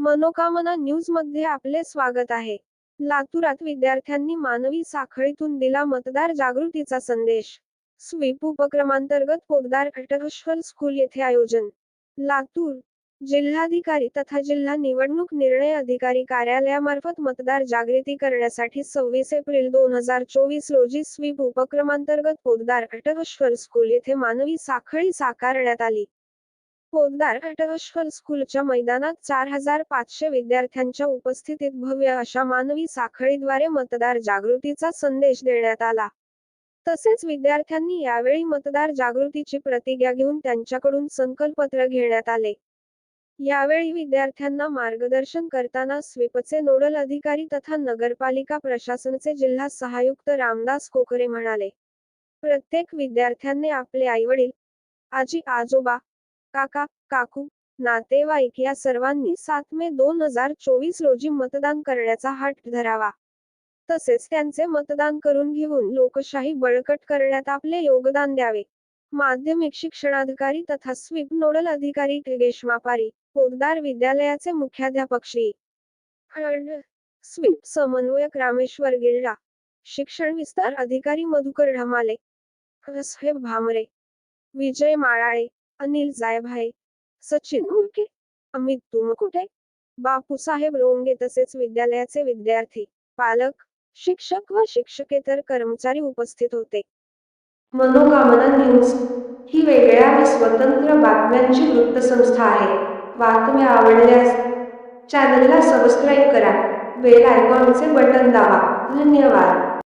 मनोकामना न्यूजमध्ये आपले स्वागत आहे. लातूरात विद्यार्थ्यांनी मानवी साखळीतून दिला मतदार जागृतीचा संदेश. स्वीप उपक्रमांतर्गत पोद्दार इंटरनॅशनल स्कूल येथे आयोजन. लातूर जिल्हाधिकारी तथा जिल्हा निवडणूक निर्णय अधिकारी कार्यालयामार्फत मतदार जागृती करण्यासाठी सव्वीस एप्रिल दोन हजार चोवीस रोजी स्वीप उपक्रमांतर्गत पोद्दार इंटरनॅशनल स्कूल येथे मानवी साखळी साकारण्यात आली. पोद्दार इंटरनॅशनल स्कूलच्या मैदानात चार हजार पाचशे विद्यार्थ्यांच्या उपस्थितीत भव्य अशा मानवी साखळीद्वारे मतदार जागृतीचा संदेश देण्यात आला. तसेच विद्यार्थ्यांनी यावेळी मतदार जागृतीची प्रतिज्ञा घेऊन त्यांच्याकडून संकल्पत्र घेण्यात आले. यावेळी विद्यार्थ्यांना मार्गदर्शन करताना स्वीपचे नोडल अधिकारी तथा नगरपालिका प्रशासनचे जिल्हा सहायुक्त रामदास कोकरे म्हणाले प्रत्येक विद्यार्थ्यांनी आपले आईवडील आजी आजोबा काका काकू नातेवाईक या सर्वांनी सात मे दोन हजार चोवीस रोजी मतदान करण्याचा हट धरावा. तसेच त्यांचे मतदान करून घेऊन लोकशाही बळकट करण्यात आपले योगदान द्यावे. माध्यमिक शिक्षणाधिकारी तथा स्वीप नोडल अधिकारी योगेश मापारी पोद्दार विद्यालयाचे मुख्याध्यापक श्री. स्वीप समन्वयक रामेश्वर गिल्डा शिक्षण विस्तार अधिकारी मधुकर ढमाले भामरे विजय माळाळे अनिल जायभाई सचिन उर्के अमित तुमकुटे बापूसाहेब रोंगे तसेच विद्यालयाचे विद्यार्थी पालक शिक्षक व शिक्षकेतर कर्मचारी उपस्थित होते. मनोकामना न्यूज ही वेगळ्या व स्वतंत्र बातम्यांची वृत्तसंस्था आहे. बातम्या आवडल्यास चॅनलला सबस्क्राईब करा बेल आयकॉनचे बटन दाबा. धन्यवाद.